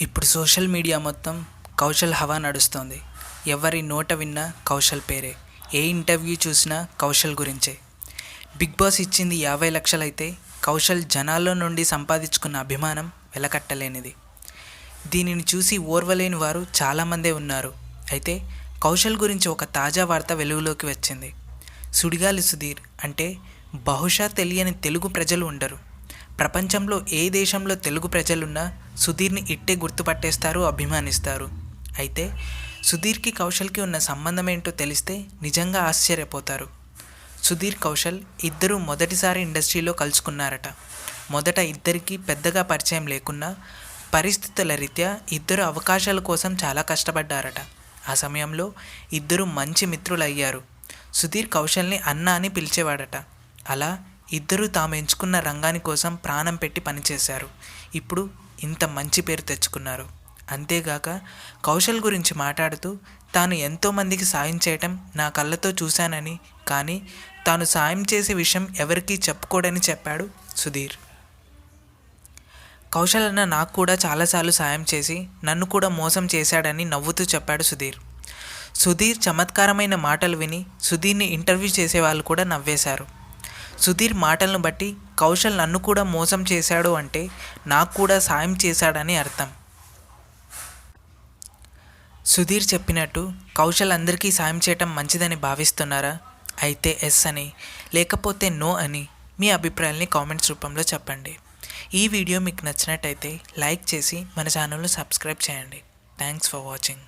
ఇప్పుడు social media మొత్తం కౌశల్ హవా నడుస్తోంది. ఎవరి నోట విన్నా కౌశల్ పేరే. ఏ ఇంటర్వ్యూ చూసినా కౌశల్ గురించే. బిగ్ బాస్ ఇచ్చింది యాభై లక్షలైతే కౌశల్ జనాల్లో నుండి సంపాదించుకున్న అభిమానం వెలకట్టలేనిది. దీనిని చూసి ఓర్వలేని వారు చాలామందే ఉన్నారు. అయితే కౌశల్ గురించి ఒక తాజా వార్త వెలుగులోకి వచ్చింది. సుడిగాలి సుధీర్ అంటే బహుశా తెలియని తెలుగు ప్రజలు ఉండరు. ప్రపంచంలో ఏ దేశంలో తెలుగు ప్రజలున్నా సుధీర్ని ఇట్టే గుర్తుపట్టేస్తారు అభిమానిస్తారు. అయితే సుధీర్కి కౌశల్కి ఉన్న సంబంధం ఏంటో తెలిస్తే నిజంగా ఆశ్చర్యపోతారు. సుధీర్ కౌశల్ ఇద్దరూ మొదటిసారి ఇండస్ట్రీలో కలుసుకున్నారట. మొదట ఇద్దరికి పెద్దగా పరిచయం లేకున్నా పరిస్థితుల రీత్యా ఇద్దరు అవకాశాల కోసం చాలా కష్టపడ్డారట. ఆ సమయంలో ఇద్దరు మంచి మిత్రులు అయ్యారు సుధీర్ కౌశల్ని అన్న అని పిలిచేవాడట. అలా ఇద్దరూ తాము ఎంచుకున్న రంగాని కోసం ప్రాణం పెట్టి పనిచేశారు. ఇప్పుడు ఇంత మంచి పేరు తెచ్చుకున్నారు. అంతేగాక కౌశల్ గురించి మాట్లాడుతూ తాను ఎంతోమందికి సాయం చేయటం నా కళ్ళతో చూశానని కానీ తాను సాయం చేసే విషయం ఎవరికీ చెప్పుకోడని చెప్పాడు సుధీర్. కౌశల్ అన్న నాకు కూడా చాలాసార్లు సాయం చేసి నన్ను కూడా మోసం చేశాడని నవ్వుతూ చెప్పాడు సుధీర్. సుధీర్ చమత్కారమైన మాటలు విని సుధీర్ని ఇంటర్వ్యూ చేసే వాళ్ళు కూడా నవ్వేశారు. సుధీర్ మాటలను బట్టి కౌశల్ నన్ను కూడా మోసం చేశాడు అంటే నాకు కూడా సాయం చేశాడని అర్థం. సుధీర్ చెప్పినట్టు కౌశల్ అందరికీ సాయం చేయటం మంచిదని భావిస్తున్నారా? అయితే ఎస్ అని లేకపోతే నో అని మీ అభిప్రాయాల్ని కామెంట్స్ రూపంలో చెప్పండి. ఈ వీడియో మీకు నచ్చినట్టయితే లైక్ చేసి మన ఛానల్ను సబ్స్క్రైబ్ చేయండి. Thanks for watching.